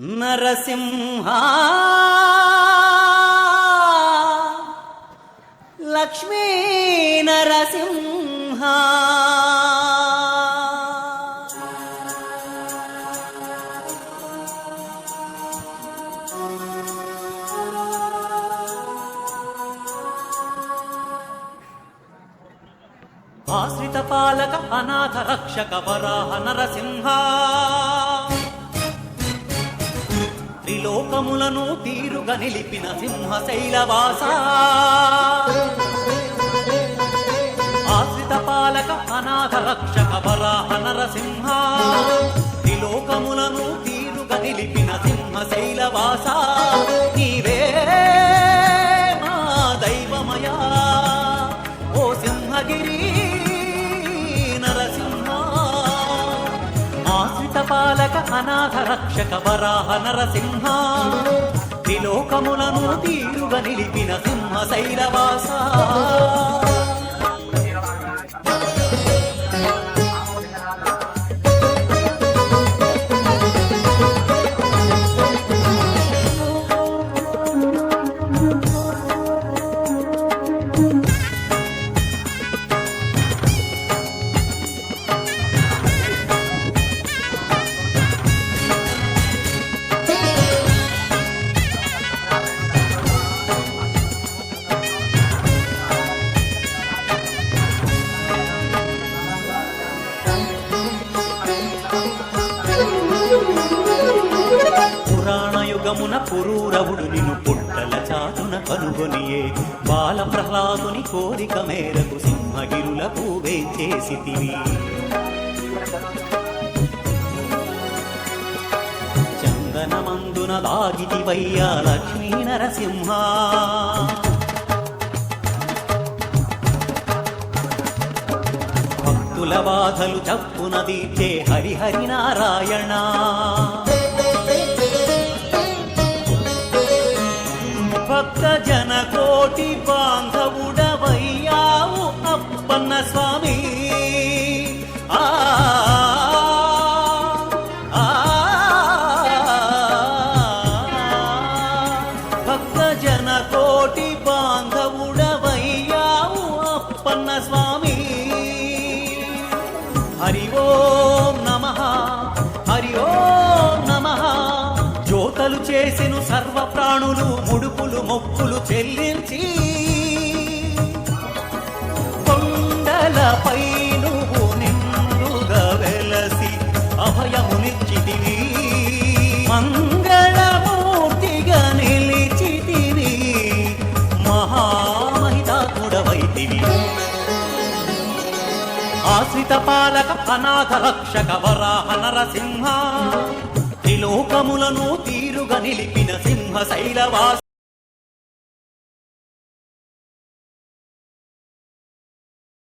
నరసింహ. లక్ష్మీ నరసింహ. ఆశ్రిత పాలక అనాథ రక్షక వరాహ నరసింహ. త్రిలోకములను తీరుగా నిలిపిన సింహ శైలవాస ఆశ్రిత పాలక అనాథ రక్షక వరాహ నరసింహ. త్రిలోకములను తీరుగా నిలిపిన సింహశైలవాసా పాలక అనాథ రక్షక వరాహ నరసింహ. త్రిలోకములను తీరుగా నిలిపిన సింహ శైలవాస పురాణ యుగమున పురూరవుడు నిన్ను పుట్టల చాటున కనుగొనియే. బాల ప్రహ్లాదుని కోరిక మేరకు సింహగిరులకు వేచేసితివి చందనమందున దాగితివయ్యా లక్ష్మీ నరసింహ. భక్తుల బాధలు చప్పున దీచే హరిహరి నారాయణ. భక్త జన కోటి బాంధవుడవయ్యావు అప్పన్న స్వామి. ఆ భక్త జన బాంధవుడవయ్యావు అప్పన్న స్వామి. హరివో చేసెను సర్వ ప్రాణులు ముడుపులు మొక్కులు చెల్లించి. కొండలపై నువ్వు నిండుగా వెలసి అభయమునిచ్చితివి. మంగళమూర్తిగా నిలిచితివి. మహామహితాత్ముడవైతివి. ఆశ్రిత పాలక అనాథ రక్షక వరాహ నరసింహ. త్రిలోకములను తీరుగా నిలిపిన సింహ శైలవాస